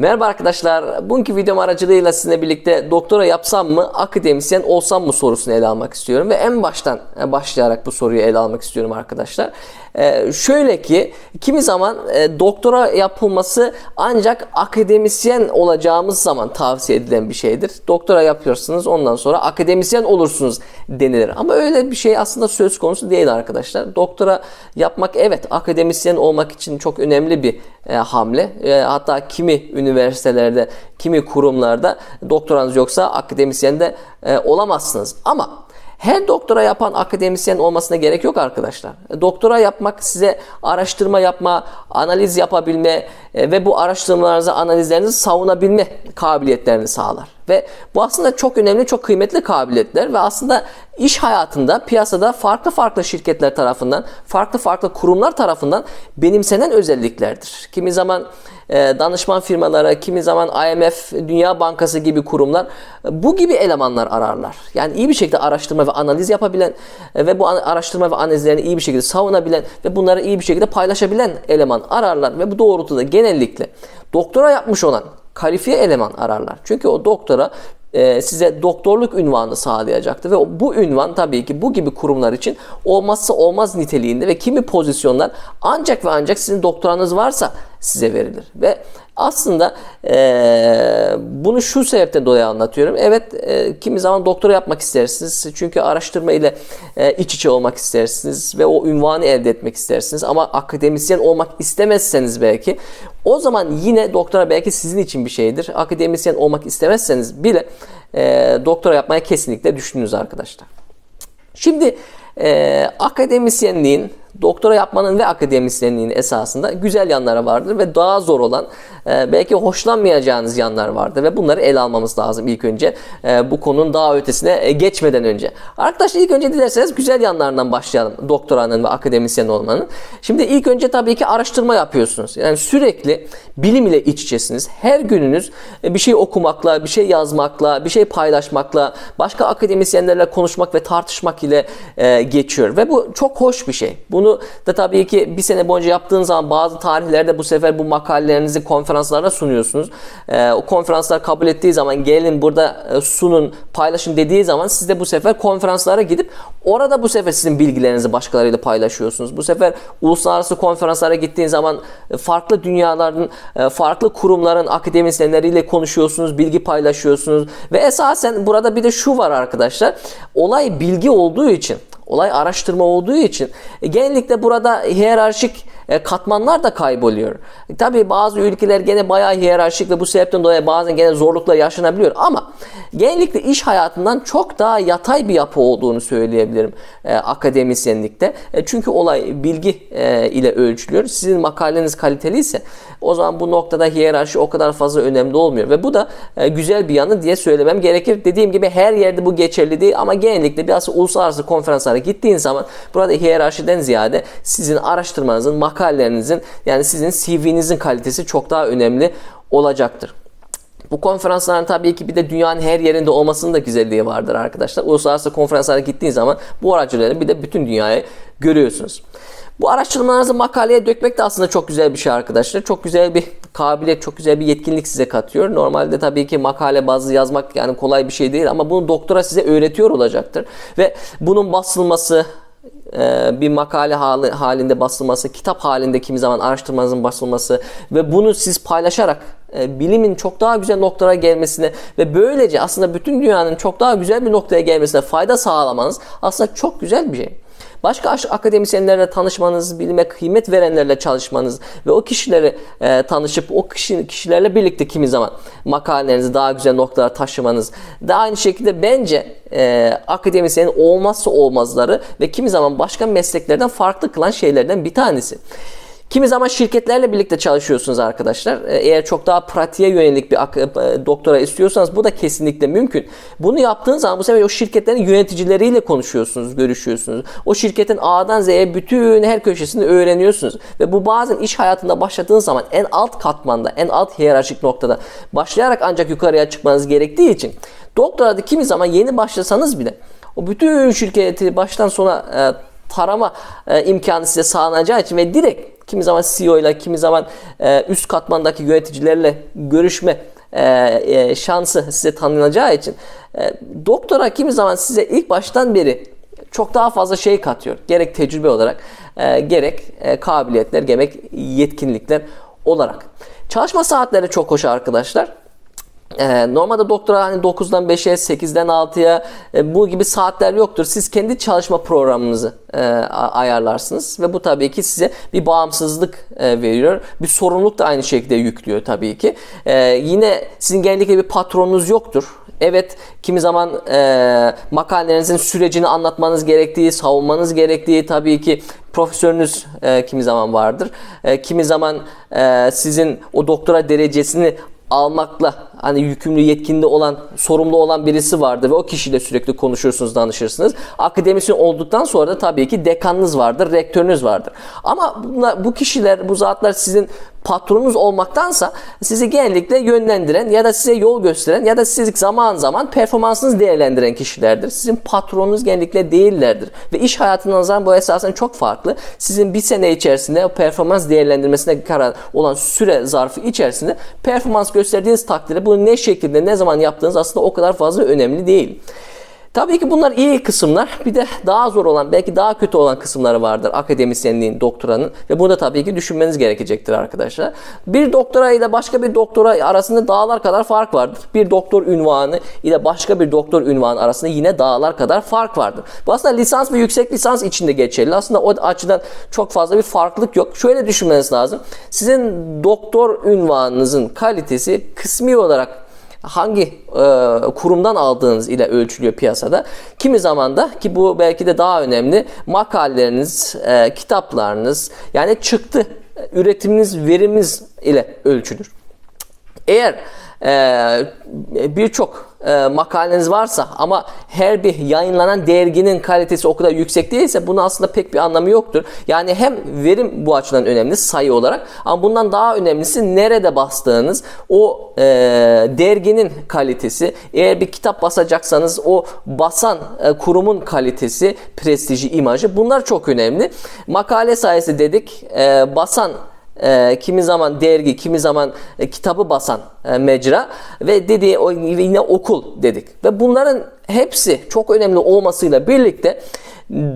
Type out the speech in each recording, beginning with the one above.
Merhaba arkadaşlar. Bugünkü videom aracılığıyla sizinle birlikte doktora yapsam mı, akademisyen olsam mı sorusunu ele almak istiyorum. Ve en baştan başlayarak bu soruyu ele almak istiyorum arkadaşlar. Ee, şöyle ki kimi zaman e, doktora yapılması ancak akademisyen olacağımız zaman tavsiye edilen bir şeydir. Doktora yapıyorsunuz ondan sonra akademisyen olursunuz denilir. Ama öyle bir şey aslında söz konusu değil arkadaşlar. Doktora yapmak evet akademisyen olmak için çok önemli bir e, hamle. E, hatta kimi üniversitelerde, kimi kurumlarda doktoranız yoksa akademisyen de e, olamazsınız. Ama her doktora yapan akademisyen olmasına gerek yok arkadaşlar. Doktora yapmak size araştırma yapma, analiz yapabilme e, ve bu araştırmalarınızı, analizlerinizi savunabilme kabiliyetlerini sağlar. Ve bu aslında çok önemli, çok kıymetli kabiliyetler ve aslında iş hayatında, piyasada farklı farklı şirketler tarafından, farklı farklı kurumlar tarafından benimsenen özelliklerdir. Kimi zaman e, danışman firmalara, kimi zaman IMF, Dünya Bankası gibi kurumlar bu gibi elemanlar ararlar. Yani iyi bir şekilde araştırma ve analiz yapabilen e, ve bu araştırma ve analizlerini iyi bir şekilde savunabilen ve bunları iyi bir şekilde paylaşabilen eleman ararlar ve bu doğrultuda genellikle doktora yapmış olan kalifiye eleman ararlar. Çünkü o doktora e, size doktorluk ünvanı sağlayacaktır ve bu ünvan tabii ki bu gibi kurumlar için olmazsa olmaz niteliğinde ve kimi pozisyonlar ancak ve ancak sizin doktoranız varsa size verilir. Ve aslında e, bunu şu sebepten dolayı anlatıyorum. Evet e, kimi zaman doktora yapmak istersiniz. Çünkü araştırma ile e, iç içe olmak istersiniz ve o ünvanı elde etmek istersiniz. Ama akademisyen olmak istemezseniz belki o zaman yine doktora belki sizin için bir şeydir. Akademisyen olmak istemezseniz bile e, doktora yapmaya kesinlikle düşününüz arkadaşlar. Şimdi e, akademisyenliğin doktora yapmanın ve akademisyenliğin esasında güzel yanları vardır ve daha zor olan e, belki hoşlanmayacağınız yanlar vardır ve bunları ele almamız lazım ilk önce e, bu konunun daha ötesine e, geçmeden önce. Arkadaşlar ilk önce dilerseniz güzel yanlarından başlayalım doktoranın ve akademisyen olmanın. Şimdi ilk önce tabii ki araştırma yapıyorsunuz. Yani sürekli bilim ile iç içesiniz. Her gününüz bir şey okumakla, bir şey yazmakla, bir şey paylaşmakla, başka akademisyenlerle konuşmak ve tartışmak ile geçiyor ve bu çok hoş bir şey. Bunu bunu da tabii ki bir sene boyunca yaptığınız zaman bazı tarihlerde bu sefer bu makalelerinizi konferanslara sunuyorsunuz. E, o konferanslar kabul ettiği zaman gelin burada e, sunun, paylaşın dediği zaman siz de bu sefer konferanslara gidip orada bu sefer sizin bilgilerinizi başkalarıyla paylaşıyorsunuz. Bu sefer uluslararası konferanslara gittiğiniz zaman e, farklı dünyaların, e, farklı kurumların akademisyenleriyle konuşuyorsunuz, bilgi paylaşıyorsunuz ve esasen burada bir de şu var arkadaşlar. Olay bilgi olduğu için olay araştırma olduğu için e, genellikle burada hiyerarşik e, katmanlar da kayboluyor. E, tabii bazı ülkeler gene bayağı hiyerarşik ve bu sebepten dolayı bazen gene zorlukla yaşanabiliyor ama genellikle iş hayatından çok daha yatay bir yapı olduğunu söyleyebilirim akademisyenlikte. Çünkü olay bilgi ile ölçülüyor. Sizin makaleniz kaliteli ise o zaman bu noktada hiyerarşi o kadar fazla önemli olmuyor ve bu da güzel bir yanı diye söylemem gerekir. Dediğim gibi her yerde bu geçerli değil ama genellikle biraz uluslararası konferanslara gittiğin zaman burada hiyerarşiden ziyade sizin araştırmanızın, makalelerinizin yani sizin CV'nizin kalitesi çok daha önemli olacaktır. Bu konferansların tabii ki bir de dünyanın her yerinde olmasının da güzelliği vardır arkadaşlar. Uluslararası konferanslara gittiğin zaman bu aracıları bir de bütün dünyayı görüyorsunuz. Bu araştırmalarınızı makaleye dökmek de aslında çok güzel bir şey arkadaşlar. Çok güzel bir kabiliyet, çok güzel bir yetkinlik size katıyor. Normalde tabii ki makale bazı yazmak yani kolay bir şey değil ama bunu doktora size öğretiyor olacaktır. Ve bunun basılması, e, bir makale halinde basılması, kitap halinde kimi zaman araştırmanızın basılması ve bunu siz paylaşarak e, bilimin çok daha güzel noktalara gelmesine ve böylece aslında bütün dünyanın çok daha güzel bir noktaya gelmesine fayda sağlamanız aslında çok güzel bir şey. Başka akademisyenlerle tanışmanız, bilime kıymet verenlerle çalışmanız ve o kişileri e, tanışıp o kişi, kişilerle birlikte kimi zaman makalelerinizi daha güzel noktalara taşımanız da aynı şekilde bence e, akademisyenin olmazsa olmazları ve kimi zaman başka mesleklerden farklı kılan şeylerden bir tanesi. Kimi zaman şirketlerle birlikte çalışıyorsunuz arkadaşlar. Ee, eğer çok daha pratiğe yönelik bir e, doktora istiyorsanız bu da kesinlikle mümkün. Bunu yaptığınız zaman bu sefer o şirketlerin yöneticileriyle konuşuyorsunuz, görüşüyorsunuz. O şirketin A'dan Z'ye bütün her köşesini öğreniyorsunuz. Ve bu bazen iş hayatında başladığınız zaman en alt katmanda, en alt hiyerarşik noktada başlayarak ancak yukarıya çıkmanız gerektiği için doktorada kimi zaman yeni başlasanız bile o bütün şirketi baştan sona e, tarama e, imkanı size sağlanacağı için ve direkt kimi zaman CEO ile kimi zaman e, üst katmandaki yöneticilerle görüşme e, e, şansı size tanınacağı için e, doktora kimi zaman size ilk baştan beri çok daha fazla şey katıyor. Gerek tecrübe olarak, e, gerek e, kabiliyetler, gerek yetkinlikler olarak. Çalışma saatleri çok hoş arkadaşlar. Ee, normalde doktora hani 9'dan 5'e, 8'den 6'ya e, bu gibi saatler yoktur. Siz kendi çalışma programınızı e, ayarlarsınız ve bu tabii ki size bir bağımsızlık e, veriyor. Bir sorumluluk da aynı şekilde yüklüyor tabii ki. E, yine sizin genellikle bir patronunuz yoktur. Evet kimi zaman e, makalelerinizin sürecini anlatmanız gerektiği, savunmanız gerektiği tabii ki profesörünüz e, kimi zaman vardır. E, kimi zaman e, sizin o doktora derecesini almakla hani yükümlü yetkinde olan sorumlu olan birisi vardı ve o kişiyle sürekli konuşursunuz danışırsınız. Akademisyen olduktan sonra da tabii ki dekanınız vardır, rektörünüz vardır. Ama bunlar, bu kişiler, bu zatlar sizin patronunuz olmaktansa sizi genellikle yönlendiren ya da size yol gösteren ya da sizi zaman zaman performansınızı değerlendiren kişilerdir. Sizin patronunuz genellikle değillerdir. Ve iş hayatına nazaran bu esasen çok farklı. Sizin bir sene içerisinde performans değerlendirmesine karar olan süre zarfı içerisinde performans gösterdiğiniz takdirde bunu ne şekilde ne zaman yaptığınız aslında o kadar fazla önemli değil. Tabii ki bunlar iyi kısımlar. Bir de daha zor olan, belki daha kötü olan kısımları vardır akademisyenliğin, doktoranın. Ve bunu da tabii ki düşünmeniz gerekecektir arkadaşlar. Bir doktora ile başka bir doktora arasında dağlar kadar fark vardır. Bir doktor ünvanı ile başka bir doktor ünvanı arasında yine dağlar kadar fark vardır. Bu aslında lisans ve yüksek lisans içinde geçerli. Aslında o açıdan çok fazla bir farklılık yok. Şöyle düşünmeniz lazım. Sizin doktor ünvanınızın kalitesi kısmi olarak hangi e, kurumdan aldığınız ile ölçülüyor piyasada. Kimi zaman da ki bu belki de daha önemli makaleleriniz, e, kitaplarınız yani çıktı üretiminiz, veriminiz ile ölçülür. Eğer e, birçok e, makaleniz varsa ama her bir yayınlanan derginin kalitesi o kadar yüksek değilse bunun aslında pek bir anlamı yoktur. Yani hem verim bu açıdan önemli sayı olarak ama bundan daha önemlisi nerede bastığınız o e, derginin kalitesi. Eğer bir kitap basacaksanız o basan e, kurumun kalitesi, prestiji, imajı bunlar çok önemli. Makale sayısı dedik e, basan e, kimi zaman dergi, kimi zaman e, kitabı basan e, mecra ve dediği o yine okul dedik. Ve bunların hepsi çok önemli olmasıyla birlikte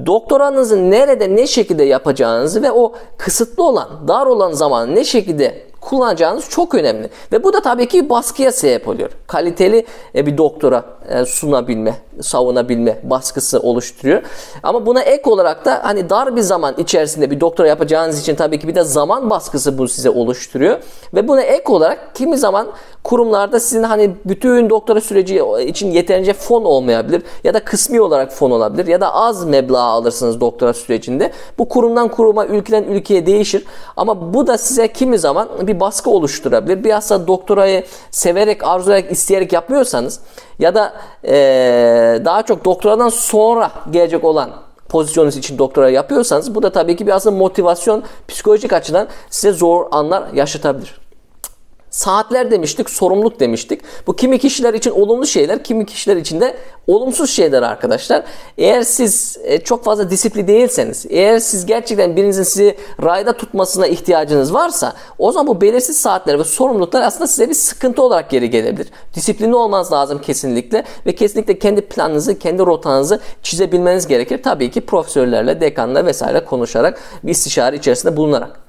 doktoranızı nerede ne şekilde yapacağınızı ve o kısıtlı olan, dar olan zamanı ne şekilde kullanacağınız çok önemli. Ve bu da tabii ki baskıya sebep oluyor. Kaliteli e, bir doktora sunabilme, savunabilme baskısı oluşturuyor. Ama buna ek olarak da hani dar bir zaman içerisinde bir doktora yapacağınız için tabii ki bir de zaman baskısı bu size oluşturuyor. Ve buna ek olarak kimi zaman kurumlarda sizin hani bütün doktora süreci için yeterince fon olmayabilir ya da kısmi olarak fon olabilir ya da az meblağ alırsınız doktora sürecinde. Bu kurumdan kuruma, ülkeden ülkeye değişir. Ama bu da size kimi zaman bir baskı oluşturabilir. Bilhassa doktorayı severek, arzulayarak, isteyerek yapmıyorsanız ya da e, daha çok doktoradan sonra gelecek olan pozisyonunuz için doktora yapıyorsanız bu da tabii ki bir aslında motivasyon psikolojik açıdan size zor anlar yaşatabilir. Saatler demiştik, sorumluluk demiştik. Bu kimi kişiler için olumlu şeyler, kimi kişiler için de olumsuz şeyler arkadaşlar. Eğer siz e, çok fazla disipli değilseniz, eğer siz gerçekten birinizin sizi rayda tutmasına ihtiyacınız varsa o zaman bu belirsiz saatler ve sorumluluklar aslında size bir sıkıntı olarak geri gelebilir. Disiplinli olmanız lazım kesinlikle ve kesinlikle kendi planınızı, kendi rotanızı çizebilmeniz gerekir. Tabii ki profesörlerle, dekanla vesaire konuşarak bir istişare içerisinde bulunarak.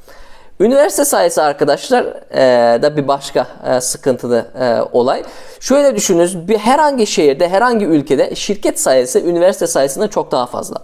Üniversite sayısı arkadaşlar e, da bir başka e, sıkıntılı e, olay. Şöyle düşününüz bir herhangi şehirde herhangi ülkede şirket sayısı üniversite sayısından çok daha fazla.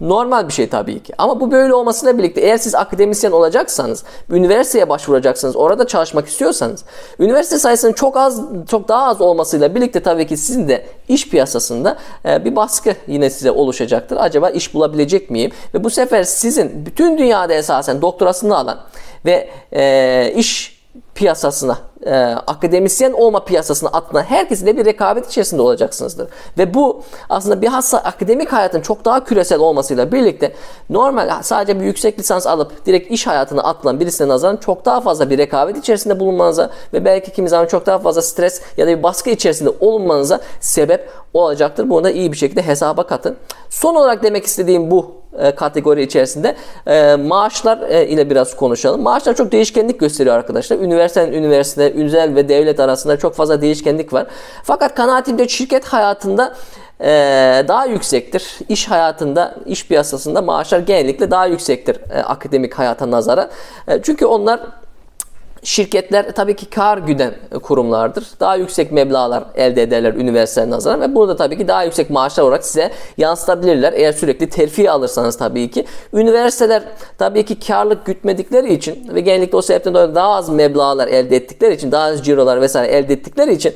Normal bir şey tabii ki. Ama bu böyle olmasıyla birlikte eğer siz akademisyen olacaksanız, üniversiteye başvuracaksınız, orada çalışmak istiyorsanız, üniversite sayısının çok az, çok daha az olmasıyla birlikte tabii ki sizin de iş piyasasında e, bir baskı yine size oluşacaktır. Acaba iş bulabilecek miyim? Ve bu sefer sizin bütün dünyada esasen doktorasını alan ve e, iş piyasasına, e, akademisyen olma piyasasına atılan herkesin de bir rekabet içerisinde olacaksınızdır. Ve bu aslında bir hassa akademik hayatın çok daha küresel olmasıyla birlikte normal sadece bir yüksek lisans alıp direkt iş hayatına atılan birisine nazaran çok daha fazla bir rekabet içerisinde bulunmanıza ve belki kimi zaman çok daha fazla stres ya da bir baskı içerisinde olunmanıza sebep olacaktır. Bunu da iyi bir şekilde hesaba katın. Son olarak demek istediğim bu kategori içerisinde. E, maaşlar e, ile biraz konuşalım. Maaşlar çok değişkenlik gösteriyor arkadaşlar. Üniversite üniversite, özel ve devlet arasında çok fazla değişkenlik var. Fakat kanaatimde şirket hayatında e, daha yüksektir. İş hayatında, iş piyasasında maaşlar genellikle daha yüksektir e, akademik hayata nazara. E, çünkü onlar Şirketler tabii ki kar güden kurumlardır. Daha yüksek meblağlar elde ederler üniversiteye nazaran ve bunu da tabii ki daha yüksek maaşlar olarak size yansıtabilirler. Eğer sürekli terfi alırsanız tabii ki. Üniversiteler tabii ki karlık gütmedikleri için ve genellikle o sebepten dolayı daha az meblağlar elde ettikleri için, daha az cirolar vesaire elde ettikleri için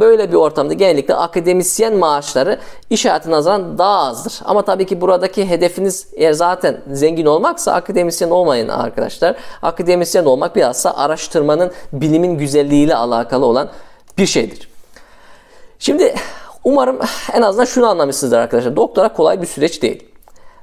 böyle bir ortamda genellikle akademisyen maaşları iş hayatına nazaran daha azdır. Ama tabii ki buradaki hedefiniz eğer zaten zengin olmaksa akademisyen olmayın arkadaşlar. Akademisyen olmak bilhassa araştırmanın bilimin güzelliğiyle alakalı olan bir şeydir. Şimdi umarım en azından şunu anlamışsınızdır arkadaşlar. Doktora kolay bir süreç değil.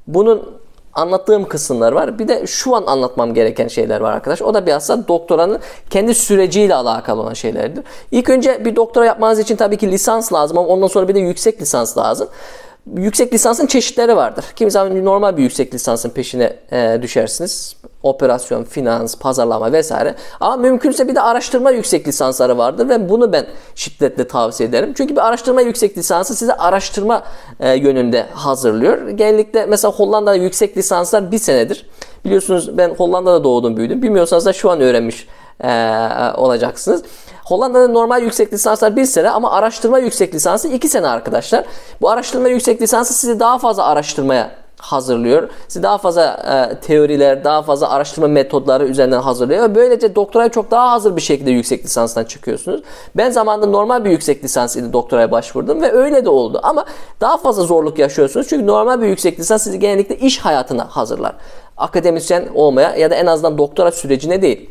Bunun anlattığım kısımlar var. Bir de şu an anlatmam gereken şeyler var arkadaş. O da bilhassa doktoranın kendi süreciyle alakalı olan şeylerdir. İlk önce bir doktora yapmanız için tabii ki lisans lazım ama ondan sonra bir de yüksek lisans lazım yüksek lisansın çeşitleri vardır. Kimi zaman normal bir yüksek lisansın peşine e, düşersiniz. Operasyon, finans, pazarlama vesaire. Ama mümkünse bir de araştırma yüksek lisansları vardır ve bunu ben şiddetle tavsiye ederim. Çünkü bir araştırma yüksek lisansı size araştırma e, yönünde hazırlıyor. Genellikle mesela Hollanda'da yüksek lisanslar bir senedir. Biliyorsunuz ben Hollanda'da doğdum büyüdüm. Bilmiyorsanız da şu an öğrenmiş e, olacaksınız. Hollanda'da normal yüksek lisanslar bir sene ama araştırma yüksek lisansı iki sene arkadaşlar. Bu araştırma yüksek lisansı sizi daha fazla araştırmaya hazırlıyor. Sizi daha fazla e, teoriler, daha fazla araştırma metodları üzerinden hazırlıyor. Ve böylece doktoraya çok daha hazır bir şekilde yüksek lisanstan çıkıyorsunuz. Ben zamanında normal bir yüksek lisans ile doktoraya başvurdum ve öyle de oldu. Ama daha fazla zorluk yaşıyorsunuz. Çünkü normal bir yüksek lisans sizi genellikle iş hayatına hazırlar. Akademisyen olmaya ya da en azından doktora sürecine değil.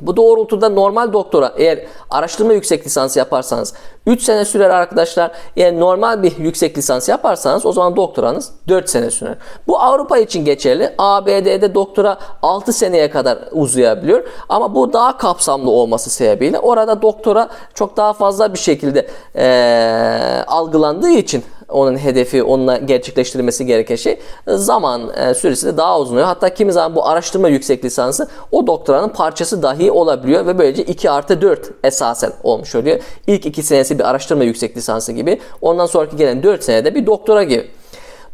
Bu doğrultuda normal doktora eğer araştırma yüksek lisansı yaparsanız 3 sene sürer arkadaşlar. Eğer normal bir yüksek lisans yaparsanız o zaman doktoranız 4 sene sürer. Bu Avrupa için geçerli. ABD'de doktora 6 seneye kadar uzayabiliyor. Ama bu daha kapsamlı olması sebebiyle orada doktora çok daha fazla bir şekilde ee, algılandığı için onun hedefi, onunla gerçekleştirilmesi gereken şey zaman e, süresi de daha uzun oluyor. Hatta kimi zaman bu araştırma yüksek lisansı o doktoranın parçası dahi olabiliyor ve böylece 2 artı 4 esasen olmuş oluyor. İlk 2 senesi bir araştırma yüksek lisansı gibi. Ondan sonraki gelen 4 senede bir doktora gibi.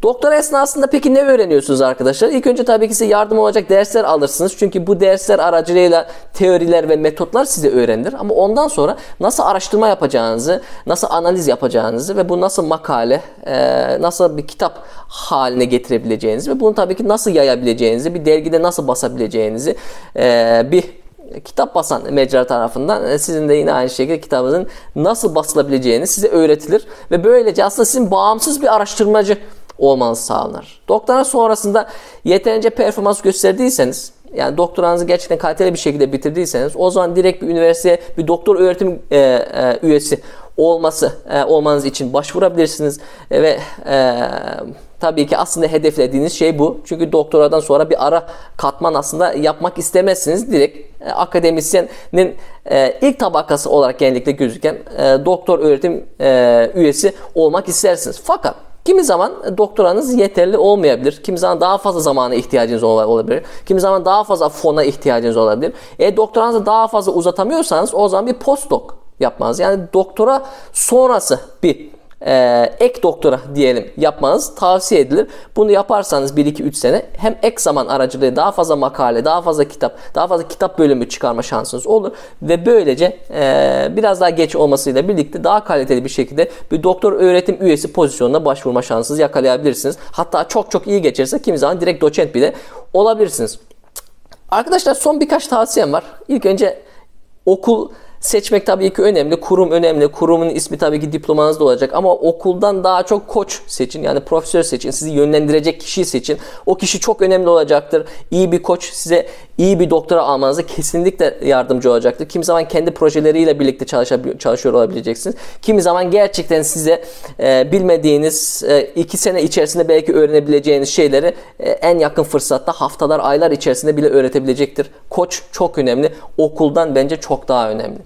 Doktora esnasında peki ne öğreniyorsunuz arkadaşlar? İlk önce tabii ki size yardım olacak dersler alırsınız. Çünkü bu dersler aracılığıyla teoriler ve metotlar size öğrenilir. Ama ondan sonra nasıl araştırma yapacağınızı, nasıl analiz yapacağınızı ve bu nasıl makale, nasıl bir kitap haline getirebileceğinizi ve bunu tabii ki nasıl yayabileceğinizi, bir dergide nasıl basabileceğinizi, bir kitap basan mecra tarafından sizin de yine aynı şekilde kitabınızın nasıl basılabileceğini size öğretilir ve böylece aslında sizin bağımsız bir araştırmacı olmanız sağlanır. Doktora sonrasında yeterince performans gösterdiyseniz yani doktoranızı gerçekten kaliteli bir şekilde bitirdiyseniz o zaman direkt bir üniversiteye bir doktor öğretim e, e, üyesi olması e, olmanız için başvurabilirsiniz e, ve e, tabii ki aslında hedeflediğiniz şey bu. Çünkü doktoradan sonra bir ara katman aslında yapmak istemezsiniz. Direkt e, akademisyenin e, ilk tabakası olarak genellikle gözüken e, doktor öğretim e, üyesi olmak istersiniz. Fakat Kimi zaman doktoranız yeterli olmayabilir. Kimi zaman daha fazla zamana ihtiyacınız olabilir. Kimi zaman daha fazla fona ihtiyacınız olabilir. E doktoranızı daha fazla uzatamıyorsanız o zaman bir postdoc yapmanız. Yani doktora sonrası bir e, ek doktora diyelim yapmanız tavsiye edilir. Bunu yaparsanız 1-2-3 sene hem ek zaman aracılığıyla daha fazla makale, daha fazla kitap, daha fazla kitap bölümü çıkarma şansınız olur. Ve böylece e, biraz daha geç olmasıyla birlikte daha kaliteli bir şekilde bir doktor öğretim üyesi pozisyonuna başvurma şansınızı yakalayabilirsiniz. Hatta çok çok iyi geçerse kimi zaman direkt doçent bile olabilirsiniz. Arkadaşlar son birkaç tavsiyem var. İlk önce okul Seçmek tabii ki önemli. Kurum önemli. Kurumun ismi tabii ki diplomanızda olacak. Ama okuldan daha çok koç seçin. Yani profesör seçin. Sizi yönlendirecek kişiyi seçin. O kişi çok önemli olacaktır. İyi bir koç size iyi bir doktora almanıza kesinlikle yardımcı olacaktır. Kimi zaman kendi projeleriyle birlikte çalışıyor olabileceksiniz. Kimi zaman gerçekten size e, bilmediğiniz e, iki sene içerisinde belki öğrenebileceğiniz şeyleri e, en yakın fırsatta haftalar, aylar içerisinde bile öğretebilecektir. Koç çok önemli. Okuldan bence çok daha önemli.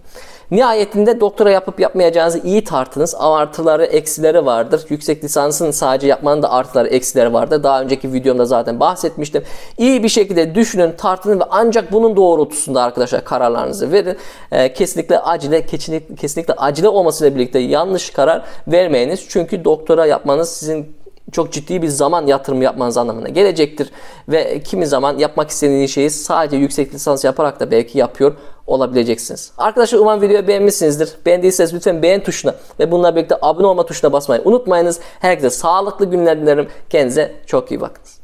Nihayetinde doktora yapıp yapmayacağınızı iyi tartınız. Artıları, eksileri vardır. Yüksek lisansın sadece yapmanın da artıları, eksileri vardır. Daha önceki videomda zaten bahsetmiştim. İyi bir şekilde düşünün, tartının ve ancak bunun doğrultusunda arkadaşlar kararlarınızı verin. Ee, kesinlikle acile, kesinlikle, kesinlikle acile olmasıyla birlikte yanlış karar vermeyiniz. Çünkü doktora yapmanız sizin çok ciddi bir zaman yatırım yapmanız anlamına gelecektir. Ve kimi zaman yapmak istediğiniz şeyi sadece yüksek lisans yaparak da belki yapıyor olabileceksiniz. Arkadaşlar umarım videoyu beğenmişsinizdir. Beğendiyseniz lütfen beğen tuşuna ve bununla birlikte abone olma tuşuna basmayı unutmayınız. Herkese sağlıklı günler dilerim. Kendinize çok iyi bakınız.